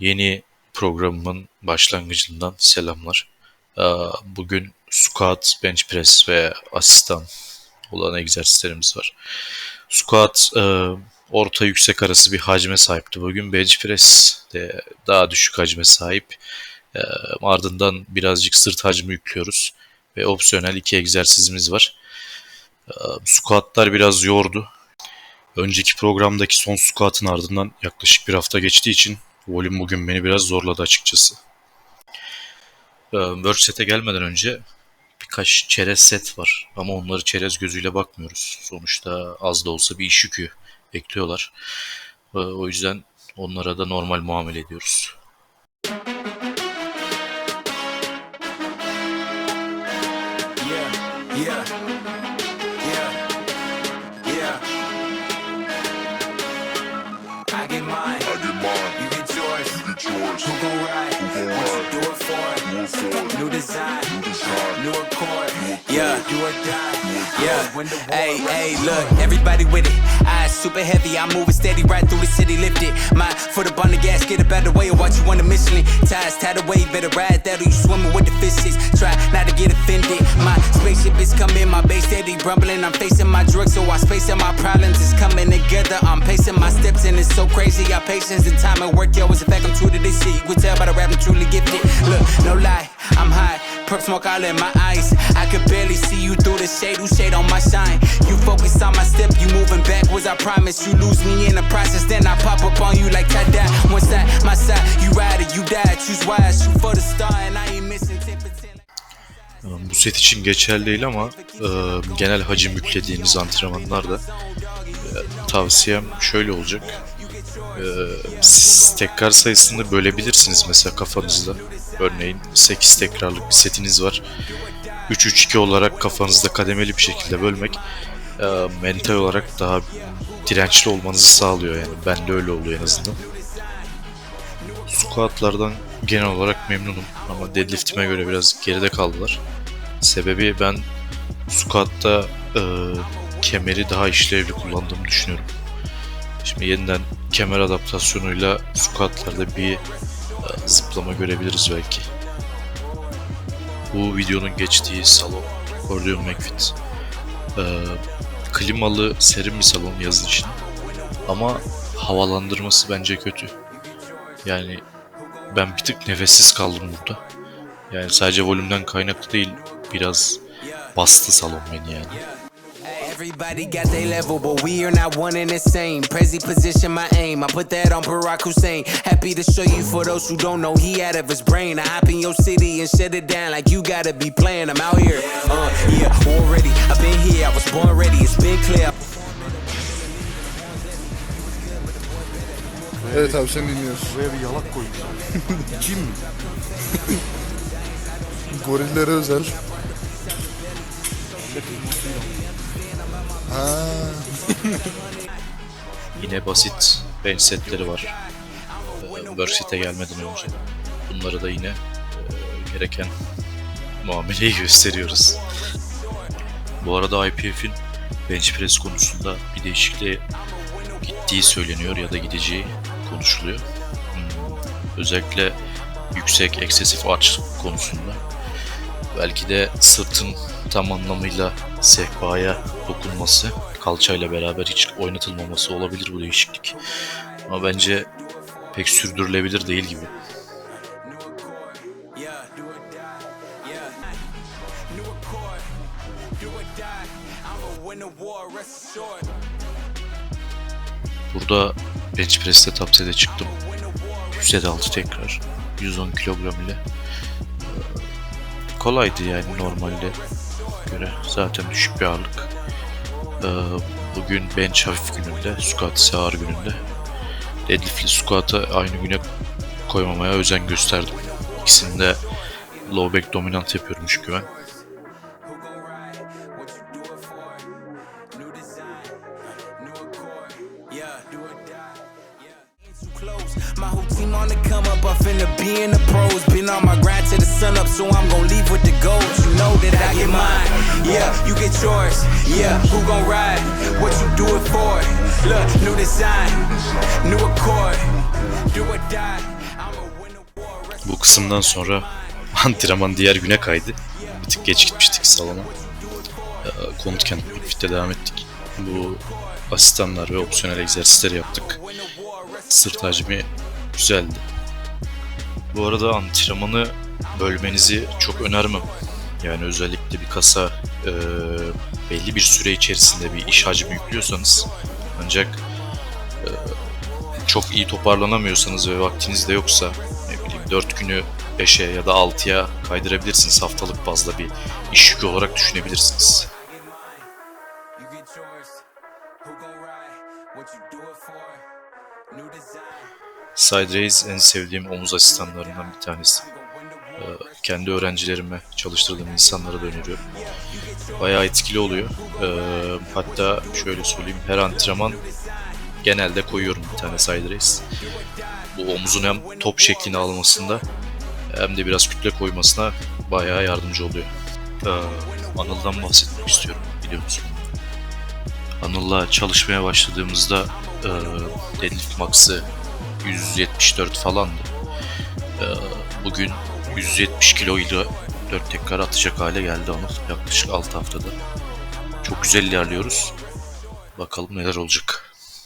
Yeni programımın başlangıcından selamlar. Ee, Bugün squat, bench press ve asistan olan egzersizlerimiz var. Squat e, orta yüksek arası bir hacme sahipti. Bugün bench press de daha düşük hacme sahip. Ee, Ardından birazcık sırt hacmi yüklüyoruz. Ve opsiyonel iki egzersizimiz var. Ee, Squatlar biraz yordu. Önceki programdaki son squat'ın ardından yaklaşık bir hafta geçtiği için volüm bugün beni biraz zorladı açıkçası. Ee, Work set'e gelmeden önce birkaç çerez set var ama onları çerez gözüyle bakmıyoruz. Sonuçta az da olsa bir iş yükü bekliyorlar. Ee, O yüzden onlara da normal muamele ediyoruz. Yeah, yeah, Who gon' ride? Who gon' What you ride? do it for? Do it for it. New design, New design. new accord. Yeah, do or die. Yeah, when the war Hey, hey, look, everybody with it. Eyes super heavy, I'm moving steady right through the city, lift it. My foot up on the gas, get up out the way, or watch you on the Michelin. Ties tied away, better ride that or you swimming with the fishes. Try not to get offended. My spaceship is coming, my base steady rumbling. I'm facing my drugs, so I space and my problems is coming together. I'm pacing my steps, and it's so crazy. Our patience and time and work, yo, is a fact I'm true to this shit. You can tell by the rap, I'm truly gifted. Look, no lie, I'm high. Perp smoke all in my eyes. I barely see you through the shade. Who shade on my shine? You focus on my step. You moving backwards. I promise. You lose me in the process. Then I pop up on you like dye. One side, my side. You ride or you die. Choose wise. Shoot for the star, and I ain't missing 10%. Bu set için geçerli değil ama e, genel hacim yüklediğiniz antrenmanlarda e, tavsiyem şöyle olacak. E, siz tekrar sayısını bölebilirsiniz mesela kafanızda. Örneğin 8 tekrarlık bir setiniz var. 3-3-2 olarak kafanızda kademeli bir şekilde bölmek e, mental olarak daha dirençli olmanızı sağlıyor yani. Bende öyle oluyor en azından. Squatlardan genel olarak memnunum ama deadliftime göre biraz geride kaldılar. Sebebi ben squat'ta e, kemeri daha işlevli kullandığımı düşünüyorum. Şimdi yeniden kemer adaptasyonuyla squat'larda bir e, zıplama görebiliriz belki. Bu videonun geçtiği salon Cordial McFit. E, klimalı serin bir salon yazın için. Ama havalandırması bence kötü. Yani ben bir tık nefessiz kaldım burada. Yani sadece volümden kaynaklı değil biraz bastı salon beni yani. Everybody got their level, but we are not one and the same. Prezi position my aim. I put that on Barack Hussein. Happy to show you for those who don't know, he out of his brain. I hop in your city and shut it down like you gotta be playing. I'm out here. Uh, yeah, already. I've been here, I was born ready. It's been clear. Evet abi seni dinliyoruz. Buraya bir yalak koymuşlar. Kim mi? Gorillere özel. Ha, Yine basit bench setleri var. Ee, Work set'e gelmeden önce. Bunları da yine e, gereken muameleyi gösteriyoruz. Bu arada IPF'in bench press konusunda bir değişikliğe gittiği söyleniyor ya da gideceği konuşuluyor. Hmm, Özellikle yüksek excessive arch konusunda. Belki de sırtın tam anlamıyla sehpaya dokunması, kalçayla beraber hiç oynatılmaması olabilir bu değişiklik. Ama bence pek sürdürülebilir değil gibi. Burada bench press'te top çıktım. 106 tekrar. 110 kilogram ile. Kolaydı yani normalde göre. Zaten düşük bir ağırlık. Ee, Bugün bench hafif gününde, squat ise ağır gününde. Deadlift'li squat'ı aynı güne koymamaya özen gösterdim. İkisini de low back dominant yapıyorum çünkü. My whole team on the come up. I finna be in the pros. Been on my grind to the sun up, so I'm gon' leave with the goals. You know that I get mine. Yeah, you get yours. Yeah, who gon' ride? What you do it for? Look, new design, new accord. Do or die. I'm Bu kısımdan sonra antrenman diğer güne kaydı. Bir tık geç gitmiştik salona. Ee, Konutken Fit'te devam ettik. Bu asistanlar ve opsiyonel egzersizleri yaptık. Sırt hacmi güzeldi. Bu arada antrenmanı bölmenizi çok önermem. Yani özellikle bir kasa e, belli bir süre içerisinde bir iş hacmi yüklüyorsanız ancak e, çok iyi toparlanamıyorsanız ve vaktiniz de yoksa ne bileyim 4 günü 5'e ya da 6'ya kaydırabilirsiniz. Haftalık bazda bir iş yükü olarak düşünebilirsiniz. What you do it for? New design. Side raise en sevdiğim omuz asistanlarından bir tanesi. Ee, kendi öğrencilerime, çalıştırdığım insanlara da öneriyorum. Bayağı etkili oluyor. Ee, hatta şöyle söyleyeyim, her antrenman genelde koyuyorum bir tane side raise. Bu omuzun hem top şeklini almasında hem de biraz kütle koymasına bayağı yardımcı oluyor. Ee, Anıl'dan bahsetmek istiyorum biliyorsunuz. Anıl'la çalışmaya başladığımızda e, deadlift max'ı 174 falandı. Ee, bugün 170 kilo ile 4 tekrar atacak hale geldi Anıl yaklaşık 6 haftada. Çok güzel ilerliyoruz. Bakalım neler olacak.